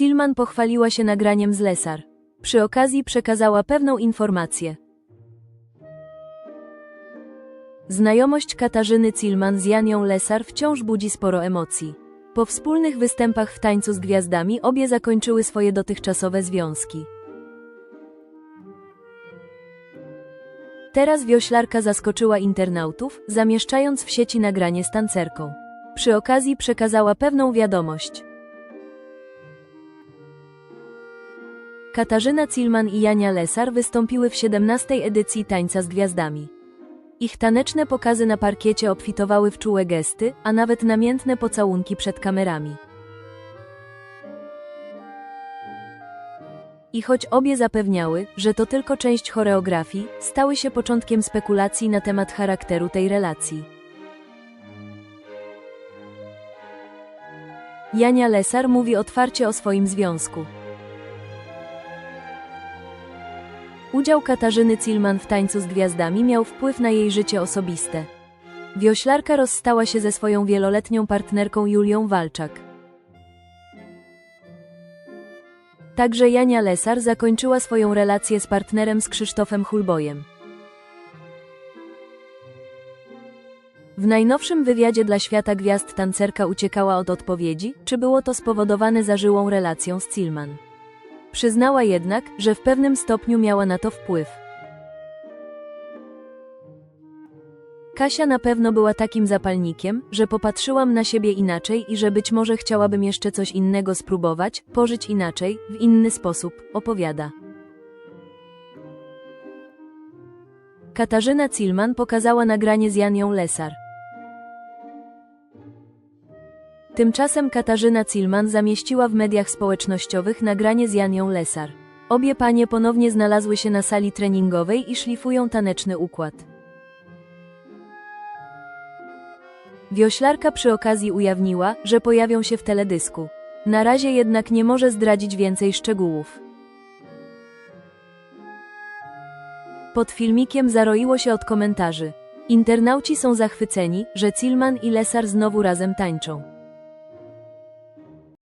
Silman pochwaliła się nagraniem z Lesar. Przy okazji przekazała pewną informację. Znajomość Katarzyny Cilman z Janią Lesar wciąż budzi sporo emocji. Po wspólnych występach w tańcu z gwiazdami obie zakończyły swoje dotychczasowe związki. Teraz wioślarka zaskoczyła internautów, zamieszczając w sieci nagranie z tancerką. Przy okazji przekazała pewną wiadomość. Katarzyna Cilman i Jania Lesar wystąpiły w 17. edycji Tańca z Gwiazdami. Ich taneczne pokazy na parkiecie obfitowały w czułe gesty, a nawet namiętne pocałunki przed kamerami. I choć obie zapewniały, że to tylko część choreografii, stały się początkiem spekulacji na temat charakteru tej relacji. Jania Lesar mówi otwarcie o swoim związku. Udział Katarzyny Cilman w tańcu z gwiazdami miał wpływ na jej życie osobiste. Wioślarka rozstała się ze swoją wieloletnią partnerką Julią Walczak. Także Jania Lesar zakończyła swoją relację z partnerem z Krzysztofem Hulbojem. W najnowszym wywiadzie dla Świata Gwiazd tancerka uciekała od odpowiedzi, czy było to spowodowane zażyłą relacją z Cilman. Przyznała jednak, że w pewnym stopniu miała na to wpływ. Kasia na pewno była takim zapalnikiem, że popatrzyłam na siebie inaczej i że być może chciałabym jeszcze coś innego spróbować, pożyć inaczej, w inny sposób, opowiada. Katarzyna Cilman pokazała nagranie z Janią Lesar. Tymczasem Katarzyna Cilman zamieściła w mediach społecznościowych nagranie z Janią Lesar. Obie panie ponownie znalazły się na sali treningowej i szlifują taneczny układ. Wioślarka przy okazji ujawniła, że pojawią się w teledysku. Na razie jednak nie może zdradzić więcej szczegółów. Pod filmikiem zaroiło się od komentarzy. Internauci są zachwyceni, że Cilman i Lesar znowu razem tańczą.